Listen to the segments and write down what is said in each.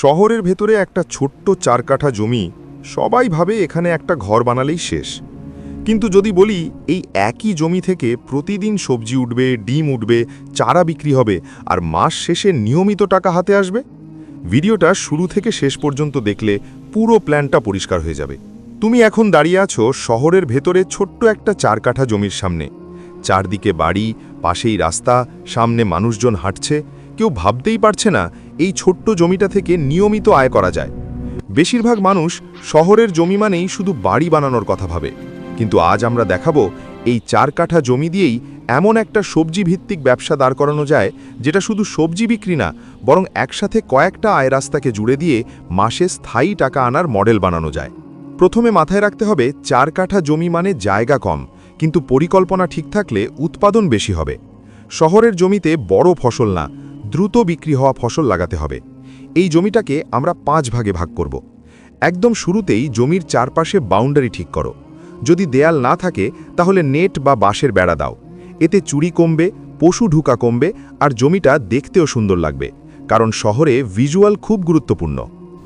শহরের ভেতরে একটা ছোট্ট চার কাঠা জমি, সবাই ভাবে এখানে একটা ঘর বানালেই শেষ। কিন্তু যদি বলি, এই একই জমি থেকে প্রতিদিন সবজি উঠবে, ডিম উঠবে, চারা বিক্রি হবে, আর মাস শেষে নিয়মিত টাকা হাতে আসবে? ভিডিওটা শুরু থেকে শেষ পর্যন্ত দেখলে পুরো প্ল্যানটা পরিষ্কার হয়ে যাবে। তুমি এখন দাঁড়িয়ে আছো শহরের ভেতরে ছোট্ট একটা চার কাঠা জমির সামনে। চারদিকে বাড়ি, পাশেই রাস্তা, সামনে মানুষজন হাঁটছে, কেউ ভাবতেই পারছে না এই ছোট্ট জমিটা থেকে নিয়মিত আয় করা যায়। বেশিরভাগ মানুষ শহরের জমি মানেই শুধু বাড়ি বানানোর কথা ভাবে। কিন্তু আজ আমরা দেখাবো এই চার কাঠা জমি দিয়েই এমন একটা সবজি ভিত্তিক ব্যবসা দাঁড় করানো যায়, যেটা শুধু সবজি বিক্রি না, বরং একসাথে কয়েকটা আয় রাস্তাকে জুড়ে দিয়ে মাসে স্থায়ী টাকা আনার মডেল বানানো যায়। প্রথমে মাথায় রাখতে হবে, চার কাঠা জমি মানে জায়গা কম, কিন্তু পরিকল্পনা ঠিক থাকলে উৎপাদন বেশি হবে। শহরের জমিতে বড় ফসল না দ্রুত বিক্রি হওয়া ফসল লাগাতে হবে। এই জমিটাকে আমরা পাঁচ ভাগে ভাগ করব। একদম শুরুতেই জমির চারপাশে বাউন্ডারি ঠিক করো। যদি দেয়াল না থাকে, তাহলে নেট বা বাঁশের বেড়া দাও। এতে চুরি কমবে, পশু ঢুকা কমবে আর জমিটা দেখতেও সুন্দর লাগবে, কারণ শহরে ভিজুয়াল খুব গুরুত্বপূর্ণ।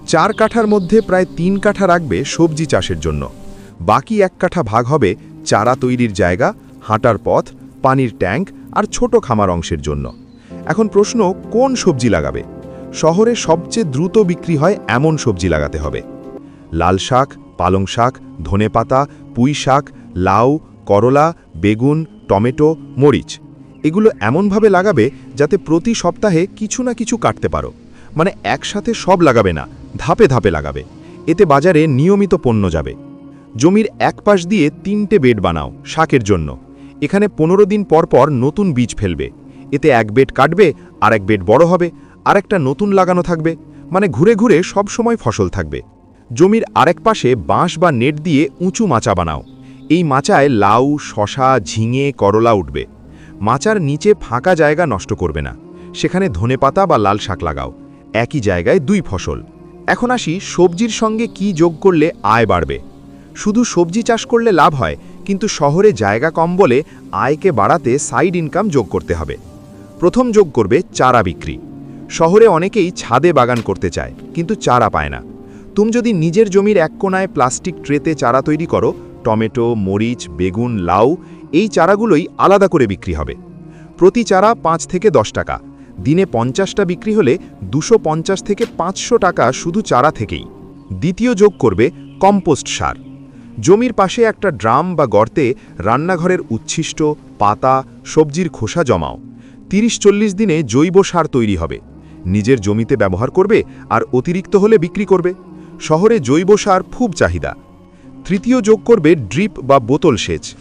চার কাঠার মধ্যে প্রায় তিন কাঠা রাখবে সবজি চাষের জন্য। বাকি এক কাঠা ভাগ হবে চারা তৈরির জায়গা, হাঁটার পথ, পানির ট্যাঙ্ক আর ছোট খামার অংশের জন্য। এখন প্রশ্ন, কোন সবজি লাগাবে? শহরে সবচেয়ে দ্রুত বিক্রি হয় এমন সবজি লাগাতে হবে। লাল শাক, পালং শাক ধনেপাতা পুঁই শাক, লাউ, করলা, বেগুন, টমেটো, মরিচ। এগুলো এমনভাবে লাগাবে যাতে প্রতি সপ্তাহে কিছু না কিছু কাটতে পারো। মানে একসাথে সব লাগাবে না, ধাপে ধাপে লাগাবে। এতে বাজারে নিয়মিত পণ্য যাবে। জমির এক পাশ দিয়ে তিনটে বেড বানাও শাকের জন্য। এখানে পনেরো দিন পর পর নতুন বীজ ফেলবে। এতে এক বেড কাটবে আর এক বেড বড় হবে আর একটা নতুন লাগানো থাকবে মানে ঘুরে ঘুরে সব সময় ফসল থাকবে। জমির আরেক পাশে বাঁশ বা নেট দিয়ে উঁচু মাচা বানাও। এই মাচায় লাউ, শশা, ঝিঙে, করলা উঠবে। মাচার নিচে ফাঁকা জায়গা নষ্ট করবে না। সেখানে ধনেপাতা বা লাল শাক লাগাও। একই জায়গায় দুই ফসল। এখন আসি সবজির সঙ্গে কি যোগ করলে আয় বাড়বে। শুধু সবজি চাষ করলে লাভ হয়, কিন্তু শহরে জায়গা কম বলে আয়কে বাড়াতে সাইড ইনকাম যোগ করতে হবে। প্রথম যোগ করবে চারা বিক্রি। শহরে অনেকেই ছাদে বাগান করতে চায়, কিন্তু চারা পায় না। তুমি যদি নিজের জমির এক কোনায় প্লাস্টিক ট্রেতে চারা তৈরি করো, টমেটো, মরিচ, বেগুন, লাউ, এই চারাগুলোই আলাদা করে বিক্রি হবে। প্রতি চারা পাঁচ থেকে দশ টাকা। দিনে পঞ্চাশটা বিক্রি হলে দুশো থেকে পাঁচশো টাকা শুধু চারা থেকেই। দ্বিতীয় যোগ করবে কম্পোস্ট সার। জমির পাশে একটা ড্রাম বা গর্তে রান্নাঘরের উচ্ছিষ্ট, পাতা, সবজির খোসা জমাও। তিরিশ চল্লিশ দিনে জৈব সার তৈরি হবে। নিজের জমিতে ব্যবহার করবে আর অতিরিক্ত হলে বিক্রি করবে। শহরে জৈব সার খুব চাহিদা। তৃতীয় যোগ করবে ড্রিপ বা বোতল সেচ।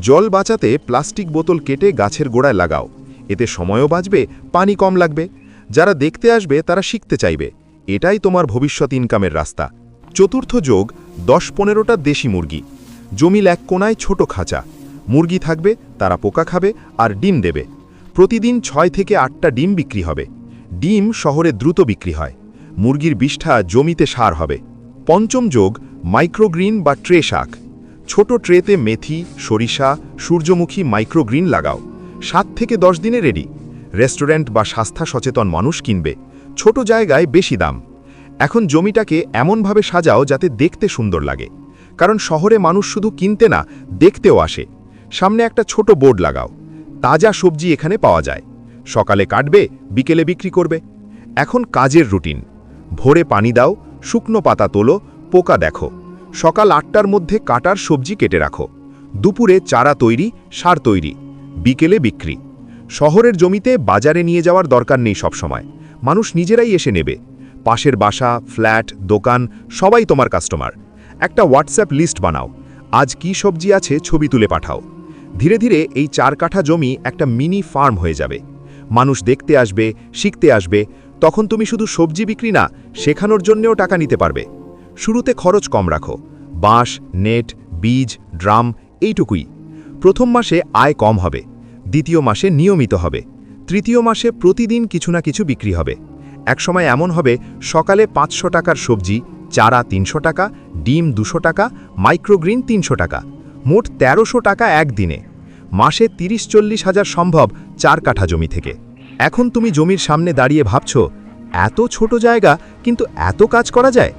জল বাঁচাতে প্লাস্টিক বোতল কেটে গাছের গোড়ায় লাগাও। এতে সময়ও বাঁচবে, পানি কম লাগবে। যারা দেখতে আসবে, তারা শিখতে চাইবে। এটাই তোমার ভবিষ্যৎ ইনকামের রাস্তা। চতুর্থ যোগ দশ পনেরোটা দেশি মুরগি। জমিল এক কোনায় ছোট খাঁচা। মুরগি থাকবে, তারা পোকা খাবে আর ডিম দেবে। প্রতিদিন ছয় থেকে আটটা ডিম বিক্রি হবে। ডিম শহরে দ্রুত বিক্রি হয়। মুরগির বিষ্ঠা জমিতে সার হবে। পঞ্চম যোগ মাইক্রোগ্রিন বা ট্রে শাক। ছোট ট্রেতে মেথি, সরিষা, সূর্যমুখী মাইক্রোগ্রিন লাগাও। সাত থেকে দশ দিনে রেডি। রেস্টুরেন্ট বা স্বাস্থ্য সচেতন মানুষ কিনবে। ছোট জায়গায় বেশি দাম। এখন জমিটাকে এমনভাবে সাজাও যাতে দেখতে সুন্দর লাগে। কারণ শহরে মানুষ শুধু কিনতে না, দেখতেও আসে। সামনে একটা ছোট বোর্ড লাগাও। তাজা সবজি এখানে পাওয়া যায়। সকালে কাটবে, বিকেলে বিক্রি করবে। এখন কাজের রুটিন। ভোরে পানি দাও, শুকনো পাতা তোলো, পোকা দেখো। সকাল আটটার মধ্যে কাটার সবজি কেটে রাখো। দুপুরে চারা তৈরি, সার তৈরি। বিকেলে বিক্রি। শহরের জমিতে বাজারে নিয়ে যাওয়ার দরকার নেই সবসময়। মানুষ নিজেরাই এসে নেবে। পাশের বাসা, ফ্ল্যাট, দোকান, সবাই তোমার কাস্টমার। একটা হোয়াটসঅ্যাপ লিস্ট বানাও। আজ কি সবজি আছে, ছবি তুলে পাঠাও। ধীরে ধীরে এই চার কাঠা জমি একটা মিনি ফার্ম হয়ে যাবে। মানুষ দেখতে আসবে, শিখতে আসবে, তখন তুমি শুধু সবজি বিক্রি না, শেখানোর জন্যেও টাকা নিতে পারবে। শুরুতে খরচ কম রাখো। বাঁশ, নেট, বীজ, ড্রাম, এইটুকুই। প্রথম মাসে আয় কম হবে। দ্বিতীয় মাসে নিয়মিত হবে। তৃতীয় মাসে প্রতিদিন কিছু না কিছু বিক্রি হবে। একসময় এমন হবে, সকালে পাঁচশো টাকার সবজি, চারা তিনশো টাকা, ডিম দুশো টাকা, মাইক্রোগ্রিন তিনশো টাকা। মোট তেরোশো টাকা একদিনে। মাসে তিরিশ চল্লিশ হাজার সম্ভব চার কাঠা জমি থেকে। এখন তুমি জমির সামনে দাঁড়িয়ে ভাবছ, এত ছোট জায়গা, কিন্তু এত কাজ করা যায়?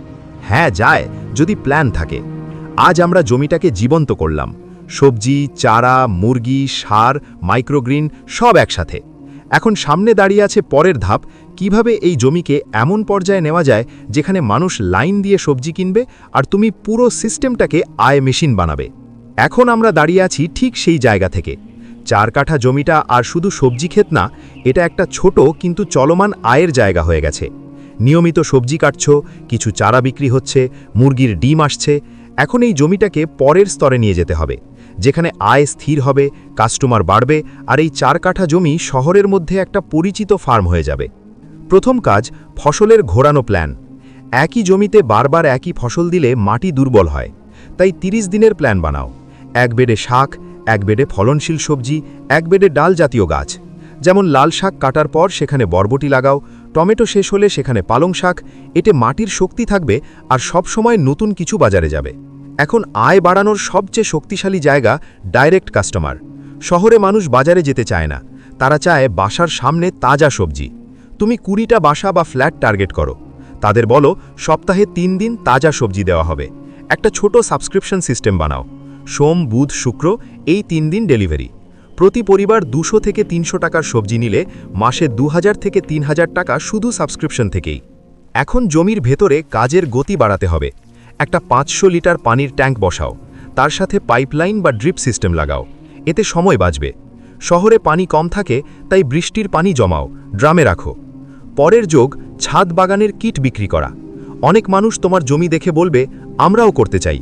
হ্যাঁ যায়, যদি প্ল্যান থাকে। আজ আমরা জমিটাকে জীবন্ত করলাম। সবজি, চারা, মুরগি, সার, মাইক্রোগ্রিন, সব একসাথে। এখন সামনে দাঁড়িয়ে আছে পরের ধাপ, কীভাবে এই জমিকে এমন পর্যায়ে নেওয়া যায়, যেখানে মানুষ লাইন দিয়ে সবজি কিনবে আর তুমি পুরো সিস্টেমটাকে আয় মেশিন বানাবে। এখন আমরা দাঁড়িয়ে আছি ঠিক সেই জায়গা থেকে। চার কাঠা জমিটা আর শুধু সবজি ক্ষেত না, এটা একটা ছোট কিন্তু চলমান আয়ের জায়গা হয়ে গেছে। নিয়মিত সবজি কাটছ, কিছু চারা বিক্রি হচ্ছে, মুরগির ডিম আসছে, এখন এই জমিটাকে পরের স্তরে নিয়ে যেতে হবে, যেখানে আয় স্থির হবে, কাস্টমার বাড়বে আর এই চার কাঠা জমি শহরের মধ্যে একটা পরিচিত ফার্ম হয়ে যাবে। প্রথম কাজ, ফসলের ঘোরানো প্ল্যান। একই জমিতে বারবার একই ফসল দিলে মাটি দুর্বল হয়, তাই ৩০ দিনের প্ল্যান বানাও। এক বেডে শাক, এক বেডে ফলনশীল সবজি, এক বেডে ডাল জাতীয় গাছ। যেমন লাল শাক কাটার পর সেখানে বরবটি লাগাও, টমেটো শেষ হলে সেখানে পালং শাক, এতে মাটির শক্তি থাকবে আর সব সময় নতুন কিছু বাজারে যাবে। এখন আয় বাড়ানোর সবচেয়ে শক্তিশালী জায়গা ডাইরেক্ট কাস্টমার। শহরে মানুষ বাজারে যেতে চায় না, তারা চায় বাসার সামনে তাজা সবজি। তুমি কুড়িটা বাসা বা ফ্ল্যাট টার্গেট করো। তাদের বলো সপ্তাহে তিন দিন তাজা সবজি দেওয়া হবে। একটা ছোট সাবস্ক্রিপশন সিস্টেম বানাও। সোম, বুধ, শুক্র এই তিন দিন ডেলিভারি। প্রতি পরিবার দুশো থেকে তিনশো টাকার সবজি নিলে মাসে দু হাজার থেকে তিন হাজার টাকা শুধু সাবস্ক্রিপশন থেকেই। এখন জমির ভেতরে কাজের গতি বাড়াতে হবে। একটা পাঁচশো লিটার পানির ট্যাঙ্ক বসাও। তার সাথে পাইপলাইন বা ড্রিপ সিস্টেম লাগাও। এতে সময় বাঁচবে। শহরে পানি কম থাকে, তাই বৃষ্টির পানি জমাও। ড্রামে রাখো। পরের যোগ, ছাদ বাগানের কিট বিক্রি করা। অনেক মানুষ তোমার জমি দেখে বলবে, আমরাও করতে চাই।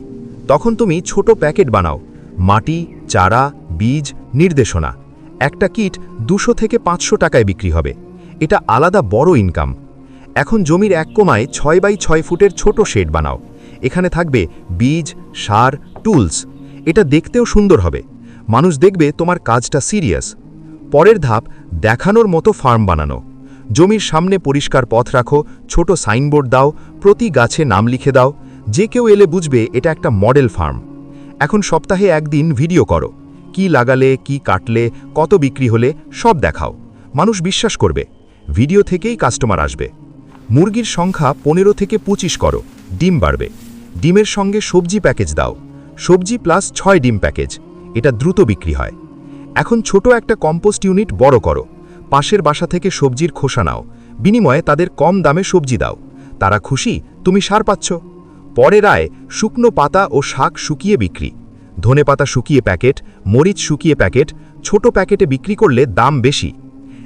তখন তুমি ছোট প্যাকেট বানাও। মাটি, চারা, বীজ, নির্দেশনা। একটা কিট দুশো থেকে পাঁচশো টাকায় বিক্রি হবে। এটা আলাদা বড় ইনকাম। এখন জমির এক কোমায় ছয় বাই ছয় ফুটের ছোট শেড বানাও। এখানে থাকবে বীজ, সার, টুলস। এটা দেখতেও সুন্দর হবে। মানুষ দেখবে তোমার কাজটা সিরিয়াস। পরের ধাপ, দেখানোর মতো ফার্ম বানানো। জমির সামনে পরিষ্কার পথ রাখো, ছোট সাইনবোর্ড দাও, প্রতি গাছে নাম লিখে দাও। যে কেউ এলে বুঝবে এটা একটা মডেল ফার্ম। এখন সপ্তাহে একদিন ভিডিও করো। কি লাগালে, কি কাটলে, কত বিক্রি হলে সব দেখাও। মানুষ বিশ্বাস করবে। ভিডিও থেকেই কাস্টমার আসবে। মুরগির সংখ্যা পনেরো থেকে পঁচিশ করো। ডিম বাড়বে। ডিমের সঙ্গে সবজি প্যাকেজ দাও। সবজি প্লাস ছয় ডিম প্যাকেজ। এটা দ্রুত বিক্রি হয়। এখন ছোট একটা কম্পোস্ট ইউনিট বড় করো। পাশের বাসা থেকে সবজির খোসা নাও। বিনিময়ে তাদের কম দামে সবজি দাও। তারা খুশি, তুমি সার পাচ্ছ। পরের আয় শুকনো পাতা ও শাক শুকিয়ে বিক্রি। ধনে পাতা শুকিয়ে প্যাকেট, মরিচ শুকিয়ে প্যাকেট, ছোট প্যাকেটে বিক্রি করলে দাম বেশি।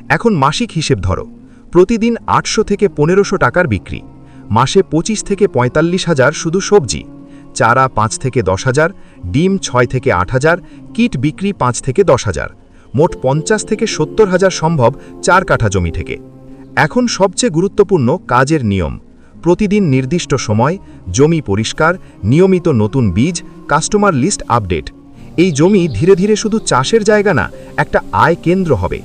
এখন মাসিক হিসেব ধরো, প্রতিদিন আটশো থেকে পনেরোশো টাকার বিক্রি। মাসে পঁচিশ থেকে পঁয়তাল্লিশ হাজার শুধু সবজি। চারা পাঁচ থেকে দশ হাজার, ডিম ছয় থেকে আট হাজার, কিট বিক্রি পাঁচ থেকে দশ হাজার। মোট পঞ্চাশ থেকে সত্তর হাজার সম্ভব চার কাঠা জমি থেকে। এখন সবচেয়ে গুরুত্বপূর্ণ কাজের নিয়ম। প্রতিদিন নির্দিষ্ট সময়, জমি পরিষ্কার, নিয়মিত নতুন বীজ কাস্টমার লিস্ট আপডেট এই জমি ধীরে ধীরে শুধু চাষের জায়গা না, একটা আয় কেন্দ্র হবে।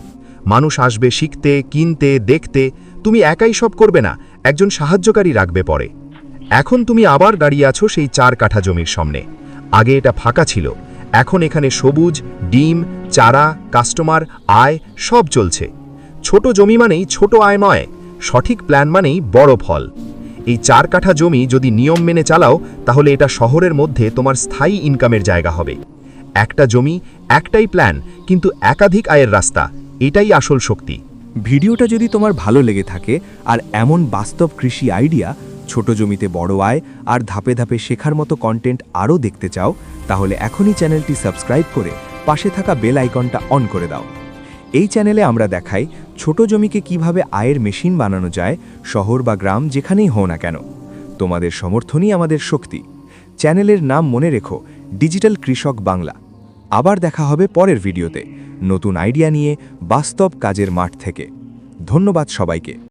মানুষ আসবে শিখতে, কিনতে, দেখতে, তুমি একাই সব করবে না, একজন সাহায্যকারী রাখবে পরে। এখন তুমি আবার দাঁড়িয়ে আছো সেই চার কাঠা জমির সামনে। আগে এটা ফাঁকা ছিল, এখন এখানে সবুজ, ডিম, চারা কাস্টমার আয়, সব চলছে। ছোট জমি মানেই ছোট আয় নয়, সঠিক প্ল্যান মানেই বড় ফল। এই চার কাঠা জমি যদি নিয়ম মেনে চালাও, তাহলে এটা শহরের মধ্যে তোমার স্থায়ী ইনকামের জায়গা হবে। একটা জমি, একটাই প্ল্যান কিন্তু একাধিক আয়ের রাস্তা, এটাই আসল শক্তি। ভিডিওটা যদি তোমার ভালো লেগে থাকে, আর এমন বাস্তব কৃষি আইডিয়া ছোট জমিতে বড় আয়, আর ধাপে ধাপে শেখার মতো কন্টেন্ট আরও দেখতে চাও, তাহলে এখনই চ্যানেলটি সাবস্ক্রাইব করে পাশে থাকা বেল আইকনটা অন করে দাও। এই চ্যানেলে আমরা দেখাই ছোট জমিকে কীভাবে আয়ের মেশিন বানানো যায়, শহর বা গ্রাম যেখানেই হও না কেন। তোমাদের সমর্থনই আমাদের শক্তি। চ্যানেলের নাম মনে রেখো, ডিজিটাল কৃষক বাংলা। আবার দেখা হবে পরের ভিডিওতে। নতুন আইডিয়া নিয়ে বাস্তব কাজের মাঠ থেকে। ধন্যবাদ সবাইকে।